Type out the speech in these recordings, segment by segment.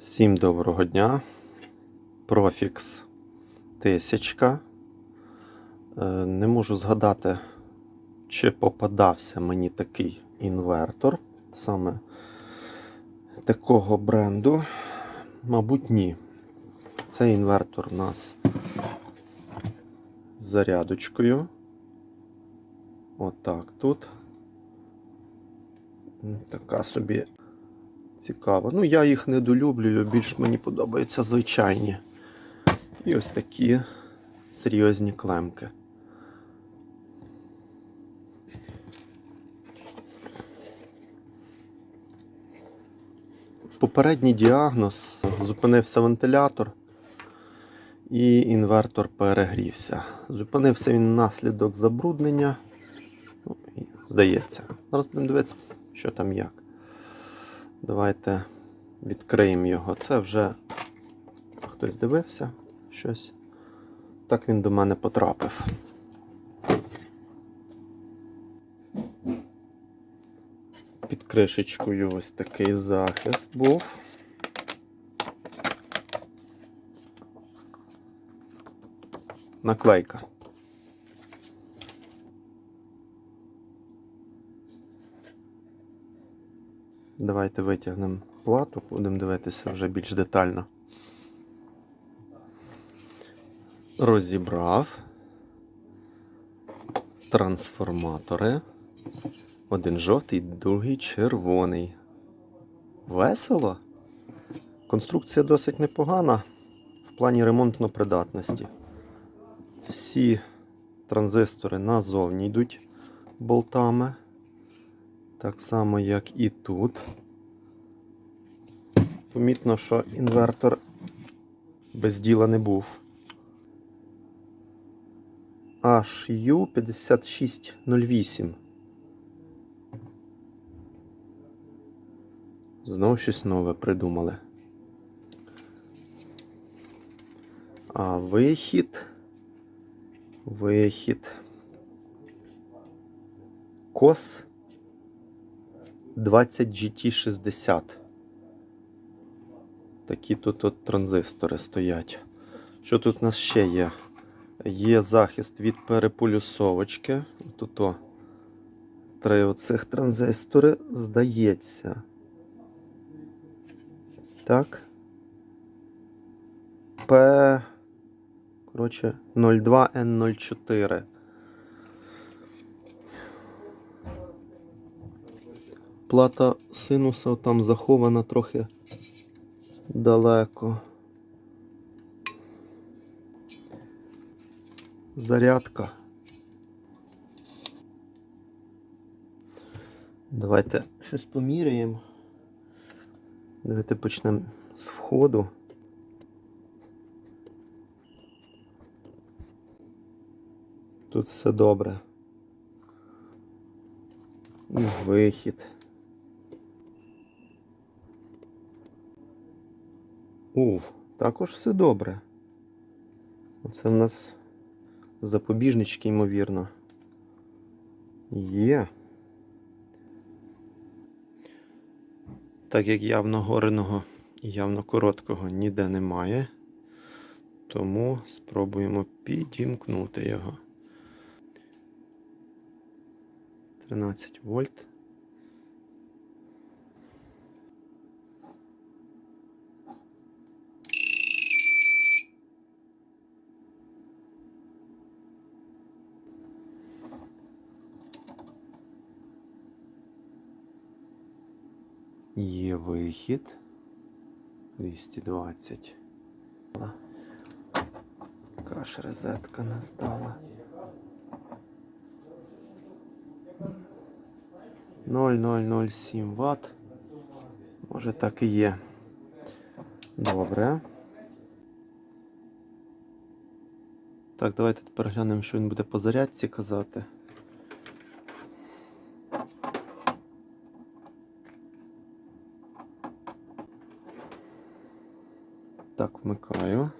Всім доброго дня. Profix 1000. Е, Не можу згадати, чи попадався мені такий інвертор саме такого бренду. Мабуть, ні. Цей інвертор у нас з зарядочкою. Отак тут. Така собі Цікаво. Ну, я їх недолюблюю, більш мені подобаються звичайні. І ось такі серйозні клемки. Попередній діагноз зупинився вентилятор і інвертор перегрівся. Зупинився він внаслідок забруднення. Ну, здається. Зараз будемо дивитися, що там як. Давайте відкриємо його. Це вже хтось дивився щось. Так він до мене потрапив. Під кришечкою ось такий захист був. Наклейка. Давайте витягнемо плату, будемо дивитися вже більш детально. Розібрав трансформатори. Один жовтий, другий червоний. Весело. Конструкція досить непогана в плані ремонтно-придатності. Всі транзистори назовні йдуть болтами. Так само, як і тут. Помітно, що інвертор без діла не був. HU5608. Знову щось нове придумали. А вихід. Вихід. Кос 20 GT60. Такі тут от транзистори стоять. Що тут у нас ще є? Є захист від переполюсовочки. Тут три оцих транзистори, здається. Так. П. Коротше, 02N04. Плата синуса там захована трохи далеко. Зарядка. Давайте щось поміряємо. Давайте почнемо з входу. Тут все добре. І вихід. Уф, також все добре. Оце в нас запобіжнички, ймовірно. Є. Так як явно гореного і явно короткого ніде немає, тому спробуємо підімкнути його. 13 вольт. Є вихід 220. Каш розетка не здала. 0,007 Вт. Може так і є. Добре. Так, давайте тепер глянемо, що він буде по зарядці казати. Так, вмикаю.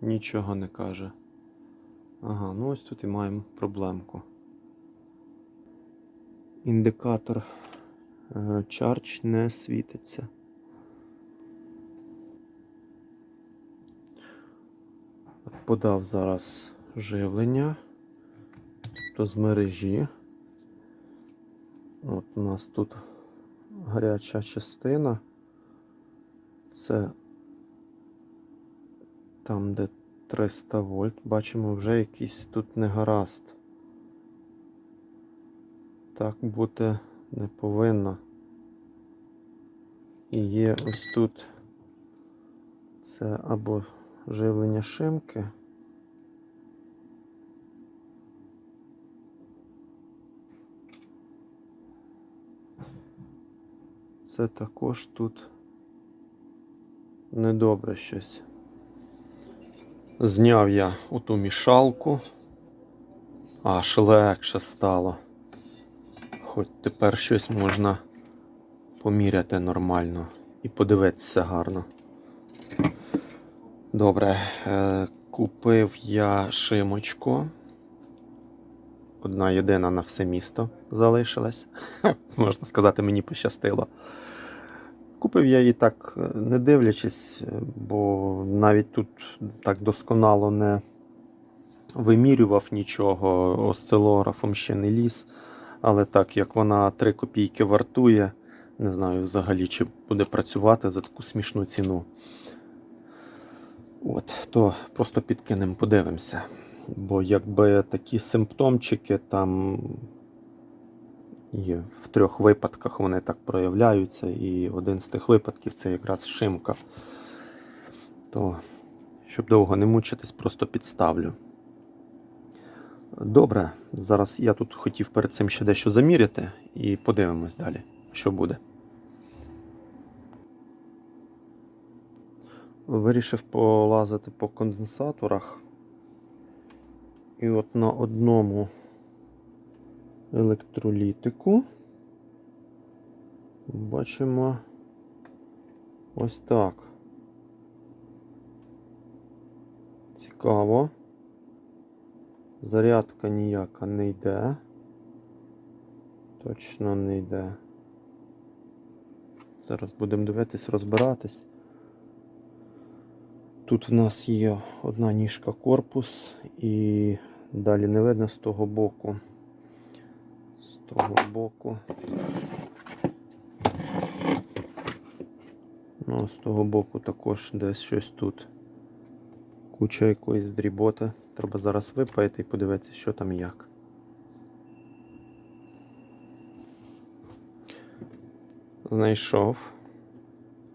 Нічого не каже. Ага, ну ось тут і маємо проблемку. Індикатор е, charge не світиться. Подав зараз живлення, тобто з мережі. От у нас тут гаряча частина. Це там, де 300 вольт. Бачимо, вже якийсь тут негаразд. Так бути не повинно. І є ось тут це або живлення шимки. Це також тут недобре щось. Зняв я оту мішалку, аж легше стало. Хоч тепер щось можна поміряти нормально і подивитися гарно. Добре, е, купив я шимочку. Одна єдина на все місто залишилась. Можна сказати, мені пощастило. Купив я її так, е, не дивлячись, е, бо навіть тут так досконало не вимірював нічого, осцилографом ще не ліз. Але так як вона 3 копійки вартує, не знаю взагалі, чи буде працювати за таку смішну ціну. От, то просто підкинемо, подивимося. Бо якби такі симптомчики там є в трьох випадках вони так проявляються, і один з тих випадків це якраз шимка. То, щоб довго не мучитись, просто підставлю. Добре, зараз я тут хотів перед цим ще дещо заміряти і подивимось далі, що буде. Вирішив полазити по конденсаторах. І от на одному електролітику бачимо ось так. Цікаво. Зарядка ніяка не йде. Точно не йде. Зараз будемо дивитись, розбиратись. Тут в нас є одна ніжка корпус і далі не видно з того боку. З того боку. Ну, з того боку також десь щось тут. Куча якоїсь дріботи. Треба зараз випаяти і подивитися, що там як. Знайшов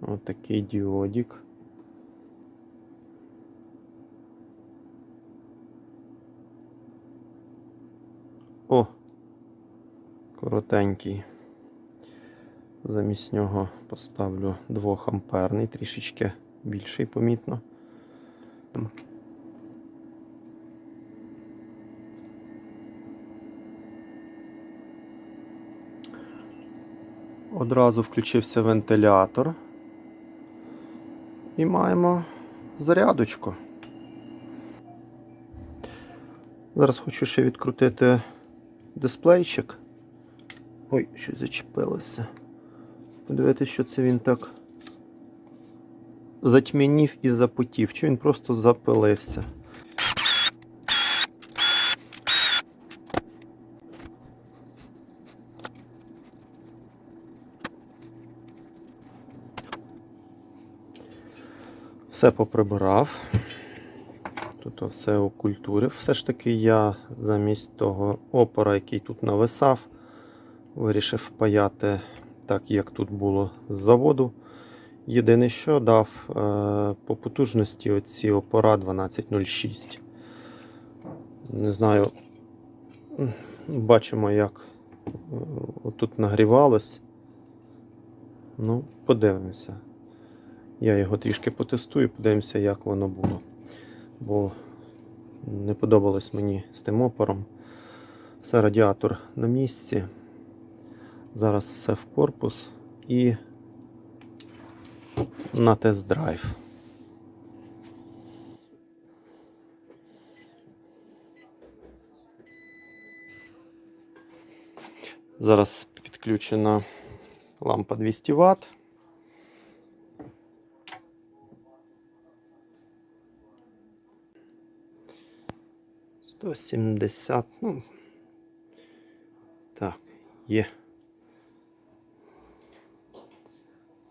отакий діодік. О! Коротенький. Замість нього поставлю 2 амперний, трішечки більший, помітно. Одразу включився вентилятор. І маємо зарядочку. Зараз хочу ще відкрутити дисплейчик. Ой, щось зачепилося. Подивитися, що це він так затьмянів і запотів, чи він просто запилився. Все поприбирав. Тут все окультурив. Все ж таки я замість того опора, який тут нависав, вирішив паяти так, як тут було з заводу. Єдине, що дав е, по потужності оці опора 1206. Не знаю, бачимо, як е, тут нагрівалось. Ну, подивимося. Я його трішки потестую, подивимося, як воно було. Бо не подобалось мені з тим опором. Все радіатор на місці. Зараз все в корпус і на тест-драйв. Зараз підключена лампа 200 Вт. Сто сімдесят, ну. Так, є.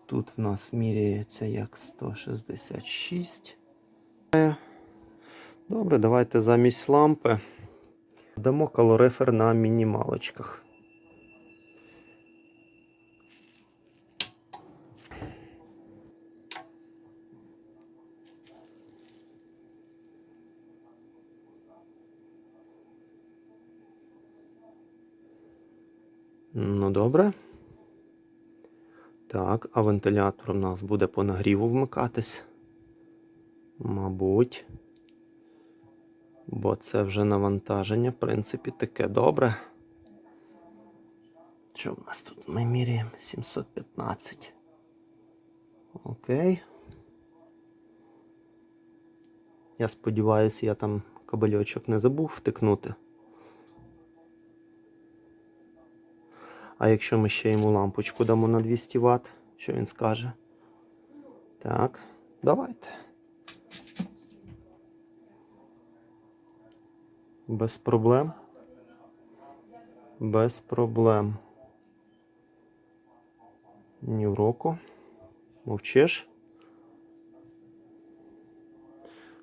Тут в нас міряється як 166. Добре, давайте замість лампи дамо калорифер на мінімалочках. Ну, добре. Так, а вентилятор у нас буде по нагріву вмикатись. Мабуть. Бо це вже навантаження, в принципі, таке добре. Що в нас тут? Ми міряємо 715. Окей. Я сподіваюся, я там кабельочок не забув втикнути. А якщо ми ще йому лампочку дамо на 200 Вт, що він скаже? Так, давайте. Без проблем. Без проблем. Ні в. Мовчиш.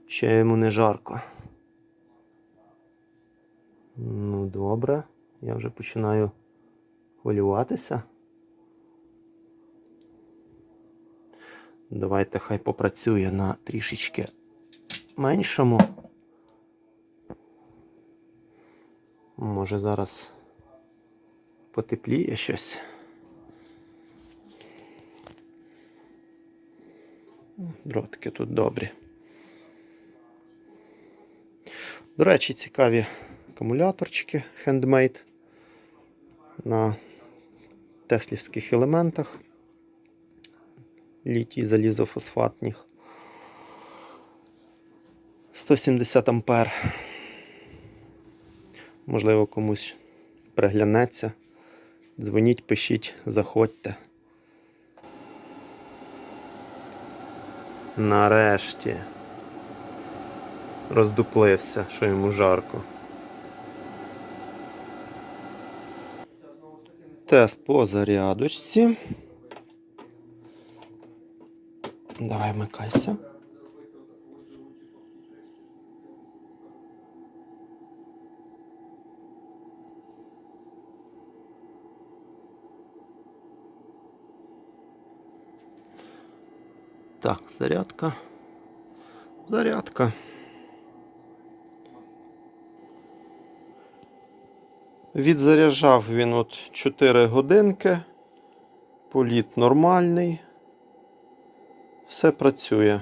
Ще йому не жарко. Ну, добре. Я вже починаю хвилюватися. Давайте хай попрацює на трішечки меншому. Може зараз потепліє щось. Дротики тут добрі. До речі, цікаві акумуляторчики handmade на теслівських елементах літій залізофосфатних 170 ампер. Можливо, комусь приглянеться. Дзвоніть, пишіть, заходьте. Нарешті роздуплився, що йому жарко. Тест по зарядочці. Давай вмикайся. Так, зарядка. Зарядка. Відзаряджав він от 4 годинки. Політ нормальний. Все працює.